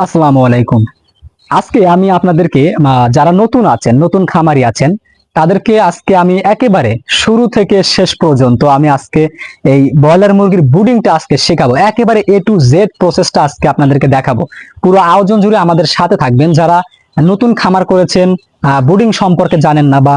আসসালামু আলাইকুম। আজকে আমি আপনাদেরকে যারা নতুন আছেন, নতুন খামারি আছেন, তাদেরকে আজকে আমি একেবারে শুরু থেকে শেষ পর্যন্ত আমি আজকে এই ব্রয়লার মুরগির বুডিংটা আজকে শেখাবো। একেবারে এ টু জেড প্রসেসটা আজকে আপনাদেরকে দেখাবো। পুরো আয়োজন জুড়ে আমাদের সাথে থাকবেন। যারা নতুন খামার করেছেন বুডিং সম্পর্কে জানেন না বা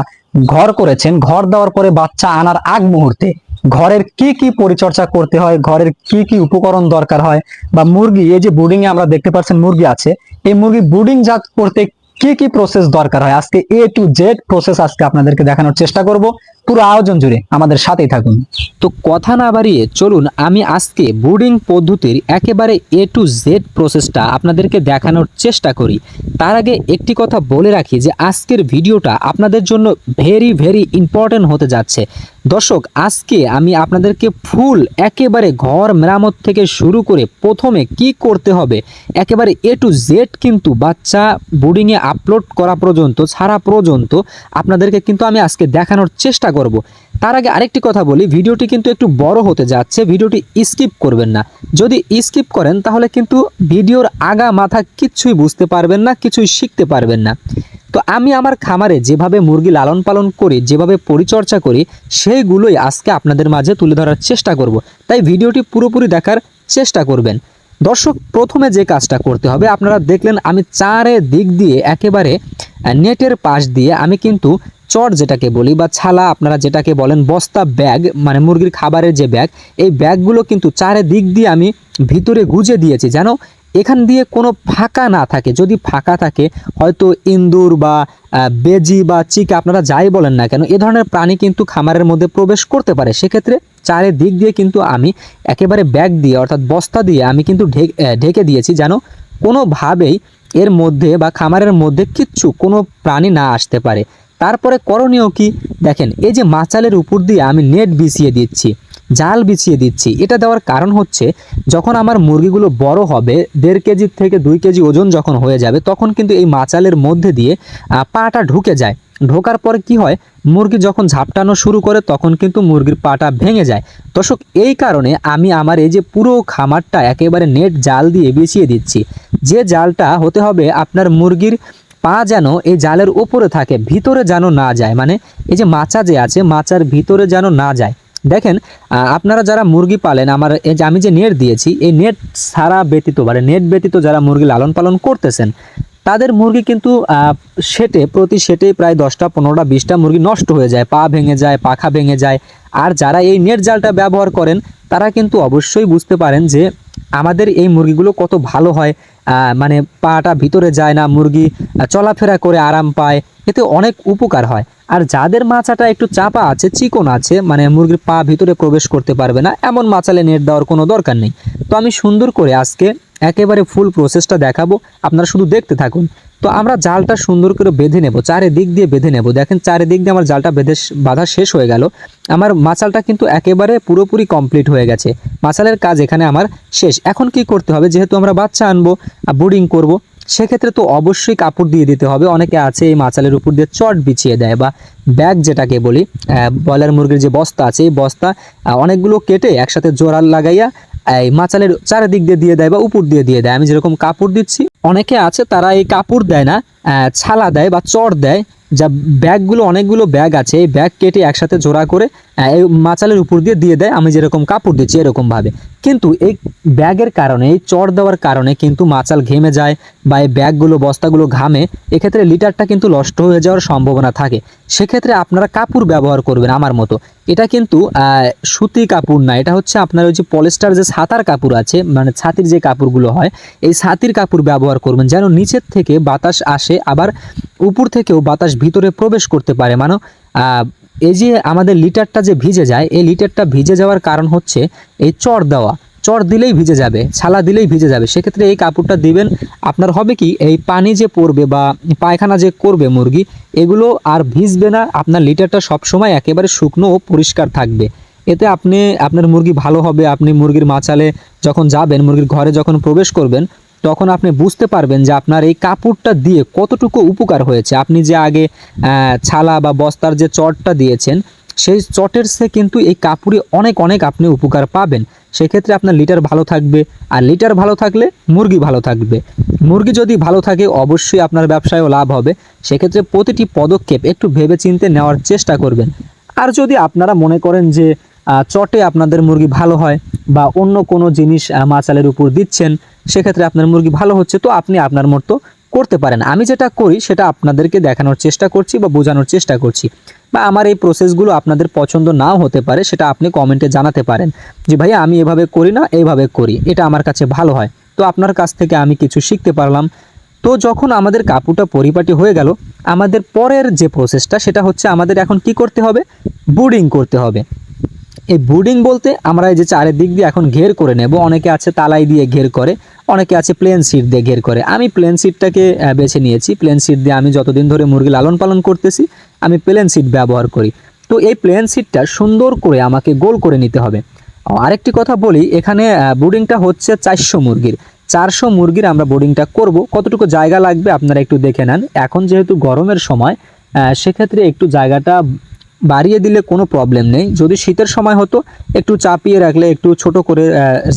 ঘর করেছেন, ঘর দেওয়ার পরে বাচ্চা আনার আগ মুহূর্তে ঘরের কি কি পরিচর্যা করতে হয়, ঘরের কি কি উপকরণ দরকার হয়, বা মুরগি, এই যে বুডিং এ আমরা দেখতে পাচ্ছেন মুরগি আছে, এই মুরগি বুডিং জাত করতে কি কি প্রসেস দরকার হয়? আজকে এ টু জেড প্রসেস আজকে আপনাদেরকে দেখানোর চেষ্টা করব। পুরো আয়োজন জুড়ে আমাদের সাথেই থাকুন। তো কথা না বাড়িয়ে চলুন, আমি আজকে বোর্ডিং পদ্ধতির একেবারে এ টু জেড প্রসেসটা আপনাদেরকে দেখানোর চেষ্টা করি। তার আগে একটি কথা বলে রাখি যে আজকের ভিডিওটা আপনাদের জন্য ভেরি ভেরি ইম্পর্টেন্ট হতে যাচ্ছে। দর্শক, আজকে আমি আপনাদেরকে ফুল একেবারে ঘর মেরামত থেকে শুরু করে প্রথমে কি করতে হবে, একেবারে এ টু জেড কিন্তু বাচ্চা বোর্ডিংয়ে আপলোড করা পর্যন্ত, ছাড়া পর্যন্ত আপনাদেরকে কিন্তু আমি আজকে দেখানোর চেষ্টা করব। তার আগে আরেকটি কথা বলি, ভিডিওটি কিন্তু একটু বড় হতে যাচ্ছে, ভিডিওটি স্কিপ করবেন না। যদি স্কিপ করেন, তাহলে কিন্তু ভিডিওর আগা মাথা কিচ্ছুই বুঝতে পারবেন না, কিছুই শিখতে পারবেন না। তো আমি আমার খামারে যেভাবে মুরগি লালন পালন করি, যেভাবে পরিচর্যা করি, সেইগুলোই আজকে আপনাদের মাঝে তুলে ধরার চেষ্টা করব। তাই ভিডিওটি পুরোপুরি দেখার চেষ্টা করবেন। দর্শক, প্রথমে যে কাজটা করতে হবে, আপনারা দেখলেন আমি চারে দিক দিয়ে একেবারে নেটের পাশ দিয়ে আমি কিন্তু চট যেটাকে বলি বা ছালা আপনারা যেটাকে বলেন, বস্তা ব্যাগ মানে মুরগির খাবারের যে ব্যাগ, এই ব্যাগগুলো কিন্তু চারে দিক দিয়ে আমি ভিতরে গুজে দিয়েছি। যেন এখান দিয়ে কোনো ফাঁকা না থাকে। যদি ফাঁকা থাকে, হয়তো ইন্দুর বা বেজি বা চিকা আপনারা যাই বলেন না কেন, এ ধরনের প্রাণী কিন্তু খামারের মধ্যে প্রবেশ করতে পারে। সেক্ষেত্রে চারিদিক দিয়ে কিন্তু আমি একেবারে ব্যাগ দিয়ে, অর্থাৎ বস্তা দিয়ে আমি কিন্তু ঢেক- দিয়েছি যেন কোনোভাবেই এর মধ্যে বা খামারের মধ্যে কিচ্ছু কোনো প্রাণী না আসতে পারে। তারপরে করণীয় কি? দেখেন, এই যে মাচালের উপর দিয়ে আমি নেট বিছিয়ে দিচ্ছি। জাল বিছিয়ে দিচ্ছি। এটা দেওয়ার কারণ হচ্ছে, যখন আমার মুরগিগুলো বড় হবে, দেড় কেজি থেকে দুই কেজি ওজন যখন হয়ে যাবে, তখন কিন্তু এই মাচালের মধ্যে দিয়ে পাটা ঢুকে যায়। ঢোকার পরে কি হয়, মুরগি যখন ঝাপটানো শুরু করে, তখন কিন্তু মুরগির পাটা ভেঙে যায়। দর্শক, এই কারণে আমি আমার এই যে পুরো খামারটা একেবারে নেট জাল দিয়ে বিছিয়ে দিচ্ছি। যে জালটা হতে হবে আপনার মুরগির পা যেন এই জালের উপরে থাকে, ভিতরে যেন না যায়। মানে এই যে মাচা যে আছে, মাচার ভিতরে যেন না যায়। দেখেন আপনারা যারা মুরগি পালেন, আমার এই যে আমি যে নেট দিয়েছি, এই নেট সারা ব্যতীত মানে নেট ব্যতীত যারা মুরগি লালন পালন করতেছেন, তাদের মুরগি কিন্তু সেটে, প্রতি সেটে প্রায় দশটা, পনেরোটা, বিশটা মুরগি নষ্ট হয়ে যায়, পা ভেঙে যায়, পাখা ভেঙে যায়। আর যারা এই নেট জালটা ব্যবহার করেন, তারা কিন্তু অবশ্যই বুঝতে পারেন যে আমাদের এই মুরগিগুলো কত ভালো হয় মানে পাটা ভিতরে যায় না, মুরগি চলাফেরা করে আরাম পায়, এতে অনেক উপকার হয়। আর যাদের মাচাটা একটু চাপা আছে, চিকন আছে মানে মুরগির পা ভিতরে প্রবেশ করতে পারবে না, এমন মাচালে নেট দেওয়ার কোনো দরকার নেই। তো আমি সুন্দর করে আজকে একেবারে ফুল প্রসেসটা দেখাবো, আপনারা শুধু দেখতে থাকুন। তো আমরা জালটা সুন্দর করে বেঁধে নেব, চারিদিক দিয়ে বেঁধে নেব। দেখেন চারিদিক দিয়ে আমার জালটা বেঁধে বাঁধা শেষ হয়ে গেল। আমার মাচালটা কিন্তু একেবারে পুরোপুরি কমপ্লিট হয়ে গেছে। মাচালের কাজ এখানে আমার শেষ। এখন কি করতে হবে? যেহেতু আমরা বাচ্চা আনব বোর্ডিং করব, সেক্ষেত্রে তো অবশ্যই কাপড় দিয়ে দিতে হবে। অনেকে আছে এই মাচালের উপর দিয়ে চট বিছিয়ে দেয় বা ব্যাগ যেটাকে বলি ব্রয়লার মুরগির যে বস্তা আছে, এই বস্তা অনেকগুলো কেটে একসাথে জোড়াল লাগাইয়া, এই মাচালের চারিদিক দিয়ে দিয়ে দেয় বা উপর দিয়ে দিয়ে দেয়। আমি যেরকম কাপড় দিচ্ছি অনেকে আছে তারা এই কাপড় দেয় না ছালা দেয় বা চট দেয়, যা ব্যাগগুলো, অনেকগুলো ব্যাগ আছে, এই ব্যাগ কেটে একসাথে জোড়া করে এই মাচালের উপর দিয়ে দিয়ে দেয়, আমি যেরকম কাপড় দিচ্ছি এরকমভাবে। কিন্তু এই ব্যাগের কারণে, এই চট দেওয়ার কারণে কিন্তু মাচাল ঘেমে যায় বা এই ব্যাগগুলো, বস্তাগুলো ঘামে, এক্ষেত্রে লিটারটা কিন্তু নষ্ট হয়ে যাওয়ার সম্ভাবনা থাকে। সেক্ষেত্রে আপনারা কাপড় ব্যবহার করবেন আমার মতো। এটা কিন্তু সুতি কাপড় না, এটা হচ্ছে আপনার ওই যে পলিস্টার যে ছাতার কাপড় আছে মানে ছাতির যে কাপড়গুলো হয়, এই ছাতির কাপড় ব্যবহার করবেন, যেন নিচের থেকে বাতাস আসে আবার উপর থেকেও বাতাস ভিতরে প্রবেশ করতে পারে। মানে এই যে আমাদের লিটারটা যে ভিজে যায়, এই লিটারটা ভিজে যাওয়ার কারণ হচ্ছে এই চর দেওয়া। চর দিলেই ভিজে যাবে, ছালা দিলেই ভিজে যাবে। সেক্ষেত্রে এই কাপড়টা দিবেন, আপনার হবে কি, এই পানি যে পড়বে বা পায়খানা যে করবে মুরগি, এগুলো আর ভিজবে না, আপনার লিটারটা সবসময় একেবারে শুকনো ও পরিষ্কার থাকবে। এতে আপনি, আপনার মুরগি ভালো হবে, আপনি মুরগির মাচালে যখন যাবেন, মুরগির ঘরে যখন প্রবেশ করবেন তখন আপনি বুঝতে পারবেন যে আপনার এই কাপড়টা দিয়ে কতটুকু উপকার হয়েছে। আপনি যে আগে ছালা বা বস্তার যে চটটা দিয়েছেন, সেই চটের সে কিন্তু এই কাপড়ে অনেক অনেক আপনি উপকার পাবেন। সেক্ষেত্রে আপনার লিটার ভালো থাকবে। আর লিটার ভালো থাকলে মুরগি ভালো থাকবে। মুরগি যদি ভালো থাকে, অবশ্যই আপনার ব্যবসায়ও লাভ হবে। সেক্ষেত্রে প্রতিটি পদক্ষেপ একটু ভেবে চিন্তে নেওয়ার চেষ্টা করবেন। আর যদি আপনারা মনে করেন যে চটে আপনাদের মুরগি ভালো হয় বা অন্য কোনো জিনিস মাচালের উপর দিচ্ছেন সেক্ষেত্রে আপনার মুরগি ভালো হচ্ছে, তো আপনি আপনার মতো করতে পারেন। আমি যেটা করি, সেটা আপনাদেরকে দেখানোর চেষ্টা করছি বা বোঝানোর চেষ্টা করছি। বা আমার এই প্রসেসগুলো আপনাদের পছন্দ নাও হতে পারে, সেটা আপনি কমেন্টে জানাতে পারেন যে, ভাইয়া, আমি এভাবে করি না, এইভাবে করি। এটা আমার কাছে ভালো হয়। তো আপনার কাছ থেকে আমি কিছু শিখতে পারলাম। তো যখন আমাদের কাপড়টা পরিপাটি হয়ে গেল, আমাদের পরের যে প্রসেসটা সেটা হচ্ছে আমাদের এখন কি করতে হবে? বুডিং করতে হবে। এই বুডিং বলতে আমরা এই যে চারিদিক দিয়ে এখন ঘের করে নেব, অনেকে আছে তালাই দিয়ে ঘের করে, অনেকে আছে প্লেন সিট দিয়ে ঘের করে। আমি প্লেন সিটটাকে বেছে নিয়েছি। প্লেন সিট দিয়ে আমি যতদিন ধরে মুরগি লালন পালন করতেছি, আমি প্লেন সিট ব্যবহার করি। তো এই প্লেন সিটটা সুন্দর করে আমাকে গোল করে নিতে হবে। আরেকটি কথা বলি, এখানে বোর্ডিংটা হচ্ছে চারশো মুরগির। চারশো মুরগির আমরা বোর্ডিংটা করব। কতটুকু জায়গা লাগবে আপনারা একটু দেখে নেন। এখন যেহেতু গরমের সময় সেক্ষেত্রে একটু জায়গাটা বাড়িয়ে দিলে কোনো প্রবলেম নেই। যদি শীতের সময় হতো, একটু চাপিয়ে রাখলে, একটু ছোট করে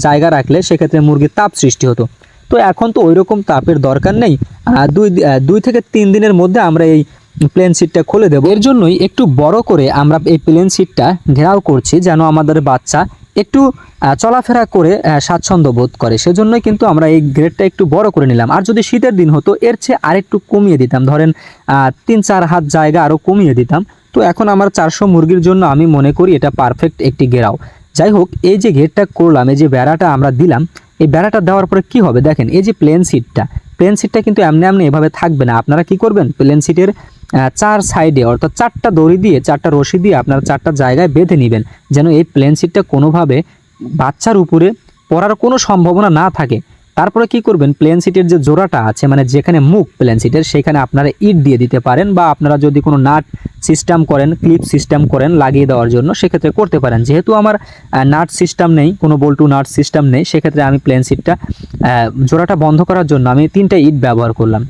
জায়গা রাখলে সেক্ষেত্রে মুরগির তাপ সৃষ্টি হতো। তো এখন তো ওই রকম তাপের দরকার নেই। দুই দুই থেকে তিন দিনের মধ্যে আমরা এই প্লেন সিটটা খুলে দেবো। এর জন্যই একটু বড় করে আমরা এই প্লেন সিটটা ঘেরাও করছি যেন আমাদের বাচ্চা একটু চলাফেরা করে স্বাচ্ছন্দ্য বোধ করে। সেজন্যই কিন্তু আমরা এই গ্রেডটা একটু বড় করে নিলাম। আর যদি শীতের দিন হতো, এর চেয়ে আরেকটু কমিয়ে দিতাম। ধরেন তিন, চার হাত জায়গা আরও কমিয়ে দিতাম। তো এখন আমার চারশো মুরগির জন্য আমি মনে করি এটা পারফেক্ট একটি ঘেরাও। যাই হোক, এই যে গেটটা করলাম, এই যে বেড়াটা আমরা দিলাম, এই বেড়াটা দেওয়ার পরে কি হবে দেখেন, এই যে প্লেন সিটটা প্লেন সিটটা কিন্তু এমনি এমনি এভাবে থাকবে না। আপনারা কি করবেন প্লেন সিটের চার সাইডে অর্থাৎ চারটা দড়ি দিয়ে, চারটা রশি দিয়ে আপনারা চারটা জায়গায় বেঁধে নেবেন, যেন এই প্লেন সিটটা কোনোভাবে বাচ্চার উপরে পড়ার কোনো সম্ভাবনা না থাকে। তারপরে কি করবেন? প্লেন সিটের যে জোড়াটা আছে মানে যেখানে মুখ প্লেন সিটের সেখানে আপনারা ইট দিয়ে দিতে পারেন বা আপনারা যদি কোনো নাট সিস্টেম করেন ক্লিপ সিস্টেম করেন লাগিয়ে দেওয়ার জন্য, সেক্ষেত্রে করতে পারেন। যেহেতু আমার নাট সিস্টেম নেই, কোনো বল্টু নাট সিস্টেম নেই, সেক্ষেত্রে আমি প্লেন সিটটা জোড়াটা বন্ধ করার জন্য আমি তিনটা ইট ব্যবহার করলাম।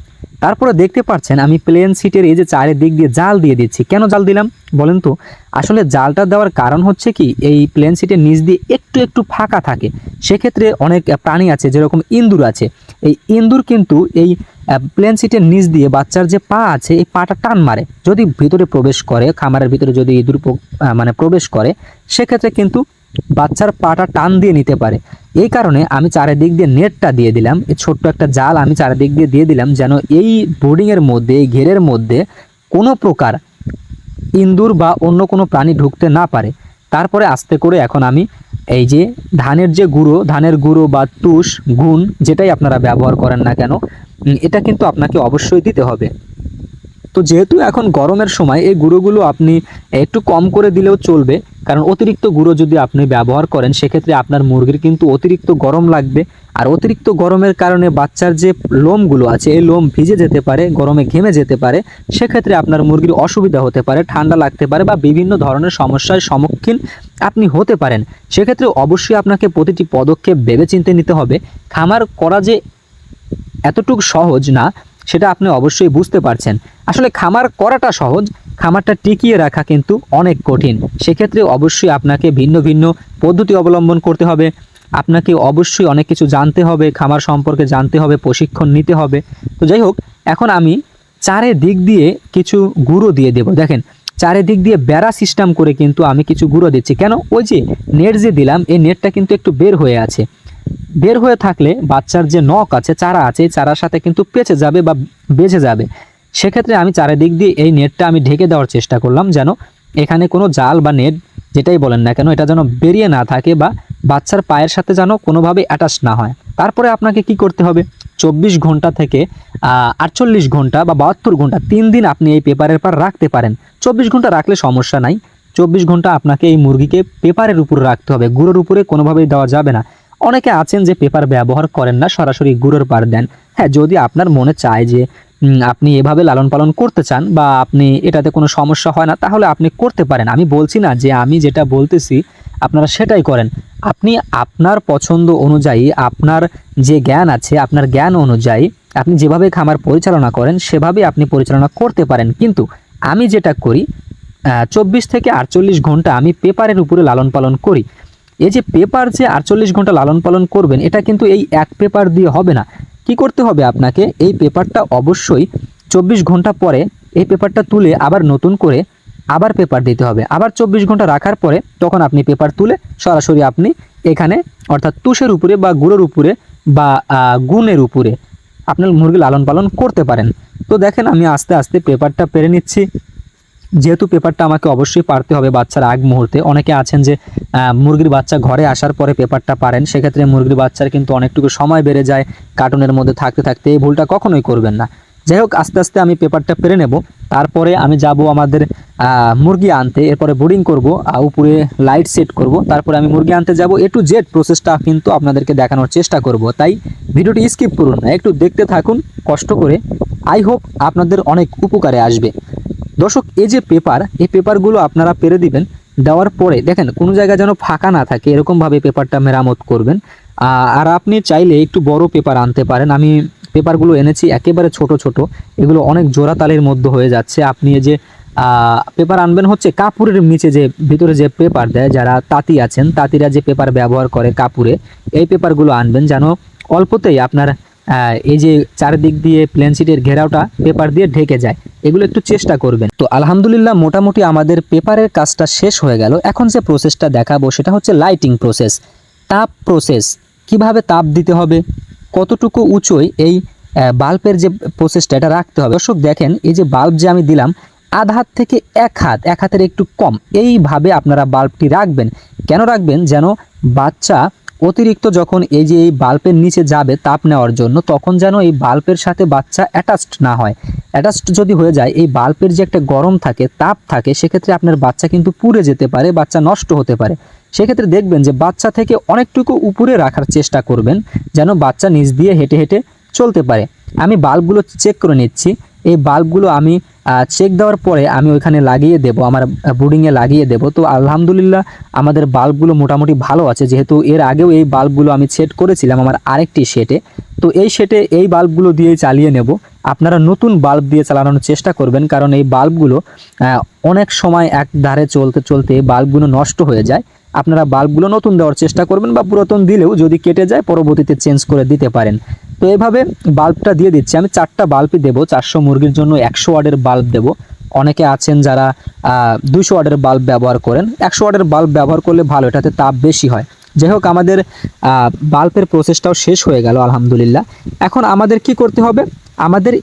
তারপরে দেখতে পাচ্ছেন, আমি প্লেন সিটের এই যে চারিদিক দিয়ে জাল দিয়ে দিচ্ছি। কেন জাল দিলাম? বলেন তো। আসলে জালটা দেওয়ার কারণ হচ্ছে কি, এই প্লেন সিটের নিচ দিয়ে একটু একটু ফাঁকা থাকে। সেক্ষেত্রে অনেক প্রাণী আছে, যেরকম ইন্দুর আছে। এই ইন্দুর কিন্তু এই প্লেন সিটের নিচ দিয়ে বাচ্চার যে পা আছে, এই পাটা টান মারে। যদি ভিতরে প্রবেশ করে, খামারের ভিতরে যদি ইঁদুর মানে প্রবেশ করে, সেক্ষেত্রে কিন্তু বাচ্চার পাটা টান দিয়ে নিতে পারে। এই কারণে আমি চারিদিক দিয়ে নেটটা দিয়ে দিলাম। এই ছোট্ট একটা জাল আমি চারিদিক দিয়ে দিয়ে দিলাম যেন এই বোর্ডিংয়ের মধ্যে, এই ঘেরের মধ্যে কোনো প্রকার ইন্দুর বা অন্য কোনো প্রাণী ঢুকতে না পারে। তারপরে আস্তে করে এখন আমি এই যে ধানের যে গুঁড়ো, ধানের গুঁড়ো বা তুষ, গুণ যেটাই আপনারা ব্যবহার করেন না কেন এটা কিন্তু আপনাকে অবশ্যই দিতে হবে। তো যেহেতু এখন গরমের সময়, এই গুঁড়োগুলো আপনি একটু কম করে দিলেও চলবে। কারণ অতিরিক্ত গুঁড়ো যদি আপনি ব্যবহার করেন, সেক্ষেত্রে আপনার মুরগির কিন্তু অতিরিক্ত গরম লাগবে। আর অতিরিক্ত গরমের কারণে বাচ্চার যে লোমগুলো আছে, এই লোম ভিজে যেতে পারে, গরমে ঘেমে যেতে পারে। সেক্ষেত্রে আপনার মুরগির অসুবিধা হতে পারে, ঠান্ডা লাগতে পারে বা বিভিন্ন ধরনের সমস্যার সম্মুখীন আপনি হতে পারেন। সেক্ষেত্রে অবশ্যই আপনাকে প্রতিটি পদক্ষেপ ভেবেচিন্তে নিতে হবে। খামার করা যে এতটুকু সহজ না, সেটা আপনি অবশ্যই বুঝতে পারছেন। আসলে খামার করাটা সহজ খামারটা টিকিয়ে রাখা কিন্তু অনেক কঠিন। সেক্ষেত্রে অবশ্যই আপনাকে ভিন্ন ভিন্ন পদ্ধতি অবলম্বন করতে হবে। আপনাকে অবশ্যই অনেক কিছু জানতে হবে, খামার সম্পর্কে জানতে হবে, প্রশিক্ষণ নিতে হবে। তো যাই হোক, এখন আমি চারিদিক দিয়ে কিছু গুঁড়ো দিয়ে দেব। দেখেন চারিদিক দিয়ে বেড়া সিস্টেম করে কিন্তু আমি কিছু গুঁড়ো দিচ্ছি। কেন? ওই যে নেট যে দিলাম, এই নেটটা কিন্তু একটু বের হয়ে আছে। বের হয়ে থাকলে বাচ্চার যে নখ আছে, চারা আছে চারার সাথে কিন্তু পেঁচে যাবে বা বেঁচে যাবে। সেক্ষেত্রে আমি চারিদিক দিয়ে এই নেটটা আমি ঢেকে দেওয়ার চেষ্টা করলাম যেন এখানে কোনো জাল বা নেট যেটাই বলেন না কেন, এটা যেন বেরিয়ে না থাকে বা বাচ্চার পায়ের সাথে যেন কোনোভাবে অ্যাটাচ না হয়। তারপরে আপনাকে কি করতে হবে? চব্বিশ ঘণ্টা থেকে আটচল্লিশ ঘণ্টা বা বাহাত্তর ঘণ্টা, তিন দিন আপনি এই পেপারের পর রাখতে পারেন। চব্বিশ ঘণ্টা রাখলে সমস্যা নাই। চব্বিশ ঘণ্টা আপনাকে এই মুরগিকে পেপারের উপর রাখতে হবে। গুঁড়োর উপরে কোনোভাবেই দেওয়া যাবে না। অনেকে আছেন যে পেপার ব্যবহার করেন না, সরাসরি গুঁড়োর পার দেন। হ্যাঁ যদি আপনার মনে চায় যে আপনি এভাবে লালন পালন করতে চান বা আপনি এটাতে কোনো সমস্যা হয় না, তাহলে আপনি করতে পারেন। আমি বলছি না যে আমি যেটা বলতেছি, আপনারা সেটাই করেন। আপনি আপনার পছন্দ অনুযায়ী, আপনার যে জ্ঞান আছে, আপনার জ্ঞান অনুযায়ী আপনি যেভাবে খামার পরিচালনা করেন, সেভাবে আপনি পরিচালনা করতে পারেন। কিন্তু আমি যেটা করি চব্বিশ থেকে আটচল্লিশ ঘণ্টা আমি পেপারের উপরে লালন পালন করি। এই যে পেপার যে আটচল্লিশ ঘণ্টা লালন পালন করবেন, এটা কিন্তু এই এক পেপার দিয়ে হবে না। কি করতে হবে আপনাকে? এই পেপারটা অবশ্যই চব্বিশ ঘণ্টা পরে এই পেপারটা তুলে আবার নতুন করে আবার পেপার দিতে হবে। আবার চব্বিশ ঘণ্টা রাখার পরে তখন আপনি পেপার তুলে সরাসরি আপনি এখানে অর্থাৎ তুষের উপরে বা গুঁড়োর উপরে বা গুণের উপরে আপনার মুরগি লালন পালন করতে পারেন। তো দেখেন আমি আস্তে আস্তে পেপারটা পেরে নিচ্ছি। যেহেতু পেপারটা আমাকে অবশ্যই পারতে হবে বাচ্চার আগ মুহূর্তে, অনেকে আছেন যে মুরগির বাচ্চা ঘরে আসার পরে পেপারটা পারেন, সেক্ষেত্রে মুরগির বাচ্চার কিন্তু অনেকটুকু সময় বেড়ে যায় কার্টুনের মধ্যে থাকতে থাকতে, এই ভুলটা কখনোই করবেন না। যাই হোক, আস্তে আস্তে আমি পেপারটা পেরে নেব, তারপরে আমি যাব আমাদের মুরগি আনতে, এরপরে বোর্ডিং করব উপরে লাইট সেট করব, তারপরে আমি মুরগি আনতে যাব। এ টু জেড প্রসেসটা কিন্তু আপনাদেরকে দেখানোর চেষ্টা করব, তাই ভিডিওটি স্কিপ করুন না, একটু দেখতে থাকুন, কষ্ট করে। আই হোপ আপনাদের অনেক উপকারে আসবে। দর্শক, এই যে পেপার, এই পেপারগুলো আপনারা পেরে দিবেন, দেওয়ার পরে দেখেন, কোনো জায়গায় যেন ফাঁকা না থাকে, এরকমভাবে পেপারটা মেরামত করবেন। আর আপনি চাইলে একটু বড় পেপার আনতে পারেন। আমি পেপারগুলো এনেছি, একেবারে ছোট ছোট, এগুলো অনেক জোড়া তালের মধ্যে হয়ে যাচ্ছে। আপনি যে পেপার আনবেন হচ্ছে কাপুরের নিচে যে, ভিতরে যে পেপার দেয়, যারা তাঁতি আছেন, তাঁতিরা যে পেপার ব্যবহার করে কাপুরে, এই পেপারগুলো আনবেন যেন অল্পতেই আপনার এই যে চারিদিক দিয়ে প্লেন শিটের ঘেরাওটা পেপার দিয়ে ঢেকে যায়, এগুলো একটু চেষ্টা করবেন। তো আলহামদুলিল্লাহ মোটামুটি আমাদের পেপারের কাজটা শেষ হয়ে গেল। এখন যে প্রসেসটা দেখাবো সেটা হচ্ছে লাইটিং প্রসেস তাপ প্রসেস কীভাবে তাপ দিতে হবে, কতটুকু উঁচুই, এই বাল্বের যে প্রসেসটা এটা রাখতে হবে। দর্শক, দেখেন, এই যে বাল্ব যে আমি দিলাম, আধ হাত থেকে এক হাত, এক হাতের একটু কম, এইভাবে আপনারা বাল্বটি রাখবেন। কেন রাখবেন? যেন বাচ্চা অতিরিক্ত যখন এই যে এই বাল্বের নিচে যাবে তাপ নেওয়ার জন্য, তখন যেন এই বাল্বের সাথে বাচ্চা অ্যাটাচড না হয়। অ্যাটাচড যদি হয়ে যায়, এই বাল্বের যে একটা গরম থাকে, তাপ থাকে, সেক্ষেত্রে আপনার বাচ্চা কিন্তু পুড়ে যেতে পারে, বাচ্চা নষ্ট হতে পারে। সেক্ষেত্রে দেখবেন যে বাচ্চা থেকে অনেকটুকু উপরে রাখার চেষ্টা করবেন, যেন বাচ্চা নিচ দিয়ে হেঁটে হেঁটে চলতে পারে। আমি বাল্বগুলো চেক করে নিচ্ছি। এই বাল্বগুলো আমি চেক দেওয়ার পরে আমি ওইখানে লাগিয়ে দেব, আমার বোর্ডিংয়ে লাগিয়ে দেব। তো আলহামদুলিল্লাহ আমাদের বাল্বগুলো মোটামুটি ভালো আছে, যেহেতু এর আগেও এই বাল্বগুলো আমি সেট করেছিলাম আমার আরেকটি সেটে তো এই সেটে এই বাল্বগুলো দিয়েই চালিয়ে নেব। আপনারা নতুন বাল্ব দিয়ে চালানোর চেষ্টা করবেন, কারণ এই বাল্বগুলো অনেক সময় এক ধারে চলতে চলতে বাল্বগুলো নষ্ট হয়ে যায়। আপনারা বাল্বগুলো নতুন দেওয়ার চেষ্টা করবেন বা পুরাতন দিলেও যদি কেটে যায়, পরবর্তীতে চেঞ্জ করে দিতে পারেন। তো এভাবে বাল্বটা দিয়ে দিচ্ছি। আমি চারটা বাল্বই দেবো। চারশো মুরগির জন্য একশো ওয়ার্ডের বাল্ব দেবো। অনেকে আছেন যারা দুশো ওয়ার্ডের বাল্ব ব্যবহার করেন। একশো ওয়ার্ডের বাল্ব ব্যবহার করলে ভালো, এটাতে তাপ বেশি হয়। যাই হোক, আমাদের বাল্বের প্রসেসটাও শেষ হয়ে গেল, আলহামদুলিল্লাহ। এখন আমাদের কি করতে হবে? আমাদের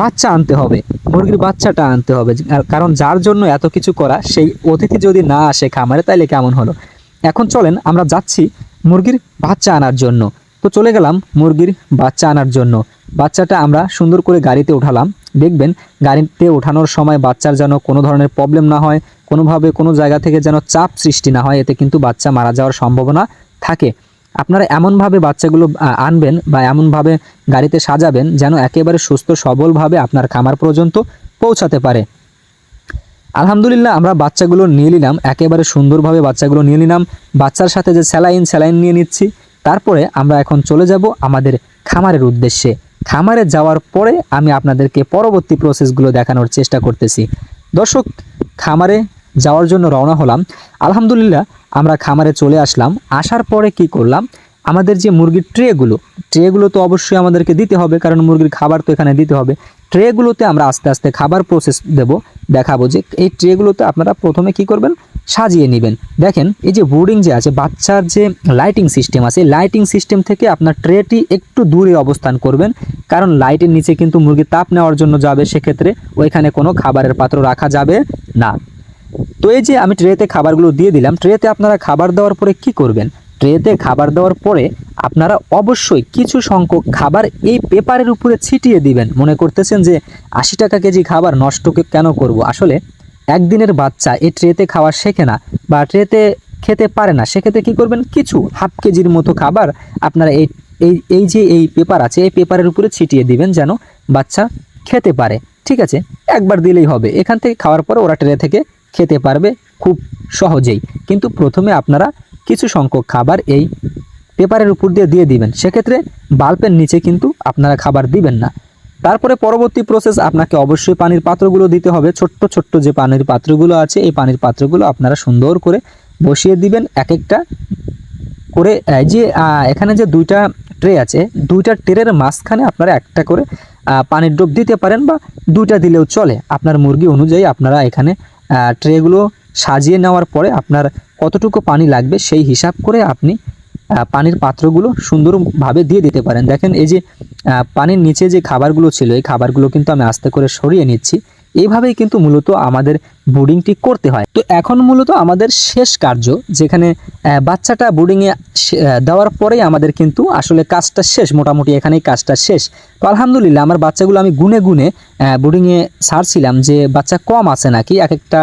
বাচ্চা আনতে হবে। মুরগির বাচ্চাটা আনতে হবে। কারণ যার জন্য এত কিছু করা, সেই অতিথি যদি না আসে খামারে, তাইলে কেমন হলো? এখন চলেন আমরা যাচ্ছি মুরগির বাচ্চা আনার জন্য। তো চলে গেলাম মুরগির বাচ্চা আনার জন্য। বাচ্চাটা আমরা সুন্দর করে গাড়িতে উঠালাম। দেখবেন গাড়িতে ওঠানোর সময় বাচ্চার যেন কোনো ধরনের প্রবলেম না হয়, কোনোভাবে কোনো জায়গা থেকে যেন চাপ সৃষ্টি না হয়, এতে কিন্তু বাচ্চা মারা যাওয়ার সম্ভাবনা থাকে। আপনারা এমনভাবে বাচ্চাগুলো আনবেন বা এমনভাবে গাড়িতে সাজাবেন যেন একেবারে সুস্থ সবলভাবে আপনার খামার পর্যন্ত পৌঁছাতে পারে। আলহামদুলিল্লাহ, আমরা বাচ্চাগুলো নিয়ে নিলাম, একেবারে সুন্দরভাবে বাচ্চাগুলো নিয়ে নিলাম। বাচ্চার সাথে যে স্যালাইন স্যালাইন নিয়ে নিচ্ছি। তারপরে আমরা এখন চলে যাব আমাদের খামারের উদ্দেশ্যে। খামারে যাওয়ার পরে আমি আপনাদেরকে পরবর্তী প্রসেসগুলো দেখানোর চেষ্টা করতেছি। দর্শক, খামারে যাওয়ার জন্য রওনা হলাম। আলহামদুলিল্লাহ, আমরা খামারে চলে আসলাম। আসার পরে কি করলাম? আমাদের যে মুরগির ট্রেগুলো ট্রেগুলো তো অবশ্যই আমাদেরকে দিতে হবে, কারণ মুরগির খাবার তো এখানে দিতে হবে। ট্রেগুলোতে আমরা আস্তে আস্তে খাবার প্রসেস দেব, দেখাবো যে এই ট্রেগুলোতে আপনারা প্রথমে কি করবেন? সাজিয়ে নেবেন। দেখেন, এই যে বোর্ডিং যে আছে, বাচ্চার যে লাইটিং সিস্টেম আছে লাইটিং সিস্টেম থেকে আপনার ট্রেটি একটু দূরে অবস্থান করবেন, কারণ লাইটের নিচে কিন্তু মুরগি তাপ নেওয়ার জন্য যাবে, সেক্ষেত্রে ওইখানে কোনো খাবারের পাত্র রাখা যাবে না। তো এই যে আমি ট্রেতে খাবারগুলো দিয়ে দিলাম ট্রেতে আপনারা খাবার দেওয়ার পরে কি করবেন? ট্রেতে খাবার দেওয়ার পরে আপনারা অবশ্যই কিছু সংখ্যক খাবার এই পেপারের উপরে ছিটিয়ে দিবেন। মনে করতেছেন যে আশি টাকা কেজি খাবার নষ্ট কেন করব? আসলে একদিনের বাচ্চা এই ট্রেতে খাওয়া শেখে না বা ট্রেতে খেতে পারে না। সেক্ষেত্রে কি করবেন? কিছু হাফ কেজির মতো খাবার আপনারা এই এই এই যে এই পেপার আছে, এই পেপারের উপরে ছিটিয়ে দিবেন যেন বাচ্চা খেতে পারে। ঠিক আছে? একবার দিলেই হবে। এখান থেকে খাওয়ার পরে ওরা ট্রে থেকে খেতে পারবে খুব সহজেই। কিন্তু প্রথমে আপনারা কিছু সংখ্যক খাবার এই পেপারের উপর দিয়ে দিয়ে দিবেন। সেক্ষেত্রে বাল্বের নিচে কিন্তু আপনারা খাবার দিবেন না। তারপরে পরবর্তী প্রসেস আপনাকে অবশ্যই পানির পাত্রগুলো দিতে হবে। ছোট্ট ছোট্ট যে পানির পাত্রগুলো আছে, এই পানির পাত্রগুলো আপনারা সুন্দর করে বসিয়ে দিবেন এক একটা করে যে এখানে যে দুইটা ট্রে আছে, দুইটা ট্রের মাঝখানে আপনারা একটা করে পানির ডোব দিতে পারেন বা দুইটা দিলেও চলে। আপনার মুরগি অনুযায়ী আপনারা এখানে ট্রেগুলো সাজিয়ে নেওয়ার পরে আপনার কতটুকু পানি লাগবে সেই হিসাব করে আপনি পানির পাত্রগুলো সুন্দরভাবে দিয়ে দিতে পারেন। দেখেন এই যে পানির নিচে যে খাবারগুলো ছিল, এই খাবারগুলো কিন্তু আমি আস্তে করে সরিয়ে নিচ্ছি। এইভাবেই কিন্তু মূলত আমাদের বোর্ডিংটি করতে হয়। তো এখন মূলত আমাদের শেষ কার্য, যেখানে বাচ্চাটা বোর্ডিংয়ে দেওয়ার পরেই আমাদের কিন্তু আসলে কাজটা শেষ, মোটামুটি এখানেই কাজটা শেষ। তো আলহামদুলিল্লাহ, আমার বাচ্চাগুলো আমি গুনে গুনে বোর্ডিংয়ে ছাড়ছিলাম যে বাচ্চা কম আছে নাকি এক একটা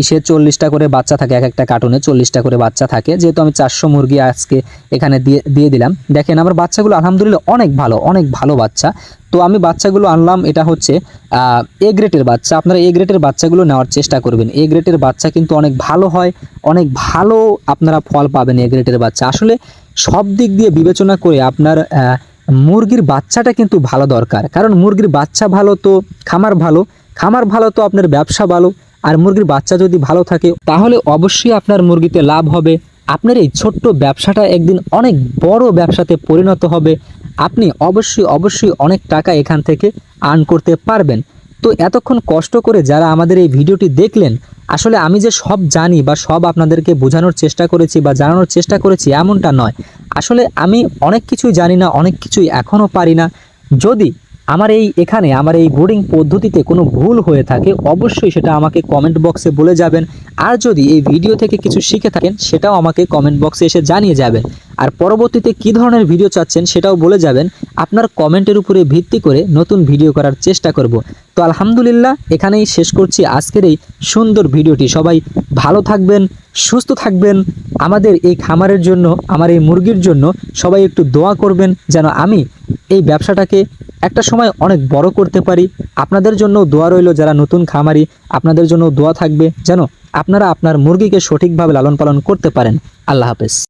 ইসে চল্লিশটা করে বাচ্চা থাকে এক একটা কার্টুনে চল্লিশটা করে বাচ্চা থাকে। যেহেতু আমি চারশো মুরগি আজকে এখানে দিয়ে দিয়ে দিলাম। দেখেন, আমার বাচ্চাগুলো আলহামদুলিল্লাহ অনেক ভালো অনেক ভালো বাচ্চা। তো আমি বাচ্চাগুলো আনলাম, এটা হচ্ছে এ গ্রেটের বাচ্চা। আপনারা এ গ্রেটের বাচ্চাগুলো নেওয়ার চেষ্টা করবেন। এ গ্রেটের বাচ্চা কিন্তু অনেক ভালো হয়, অনেক ভালো আপনারা ফল পাবেন এ গ্রেটের বাচ্চা। আসলে সব দিক দিয়ে বিবেচনা করে আপনার মুরগির বাচ্চাটা কিন্তু ভালো দরকার। কারণ মুরগির বাচ্চা ভালো তো, খামার ভালো। খামার ভালো তো আপনার ব্যবসা ভালো। আর মুরগির বাচ্চা যদি ভালো থাকে, তাহলে অবশ্যই আপনার মুরগিতে লাভ হবে। আপনার এই ছোট্ট ব্যবসাটা একদিন অনেক বড় ব্যবসাতে পরিণত হবে। আপনি অবশ্যই অবশ্যই অনেক টাকা এখান থেকে আর্ন করতে পারবেন। তো এতক্ষণ কষ্ট করে যারা আমাদের এই ভিডিওটি দেখলেন, আসলে আমি যে সব জানি বা সব আপনাদেরকে বোঝানোর চেষ্টা করেছি বা জানানোর চেষ্টা করেছি এমনটা নয়। আসলে আমি অনেক কিছুই জানি না, অনেক কিছুই এখনও পারি না। যদি আমার এই এখানে, আমার এই বোর্ডিং পদ্ধতিতে কোনো ভুল হয়ে থাকে, অবশ্যই সেটা আমাকে কমেন্ট বক্সে বলে যাবেন। আর যদি এই ভিডিও থেকে কিছু শিখে থাকেন, সেটাও আমাকে কমেন্ট বক্সে এসে জানিয়ে যাবেন আর পরবর্তীতে কী ধরনের ভিডিও চাচ্ছেন, সেটাও বলে যাবেন। আপনার কমেন্টের উপরে ভিত্তি করে নতুন ভিডিও করার চেষ্টা করব। তো আলহামদুলিল্লাহ, এখানেই শেষ করছি আজকের এই সুন্দর ভিডিওটি সবাই ভালো থাকবেন, সুস্থ থাকবেন। আমাদের এই খামারের জন্য, আমার এই মুরগির জন্য সবাই একটু দোয়া করবেন, যেন আমি এই ব্যবসাটাকে একটা সময় অনেক বড় করতে পারি। আপনাদের জন্য দোয়া রইল যারা নতুন খামারি, আপনাদের জন্য দোয়া থাকবে যেন আপনারা আপনার মুরগিকে সঠিকভাবে লালন পালন করতে পারেন। আল্লাহ হাফেজ।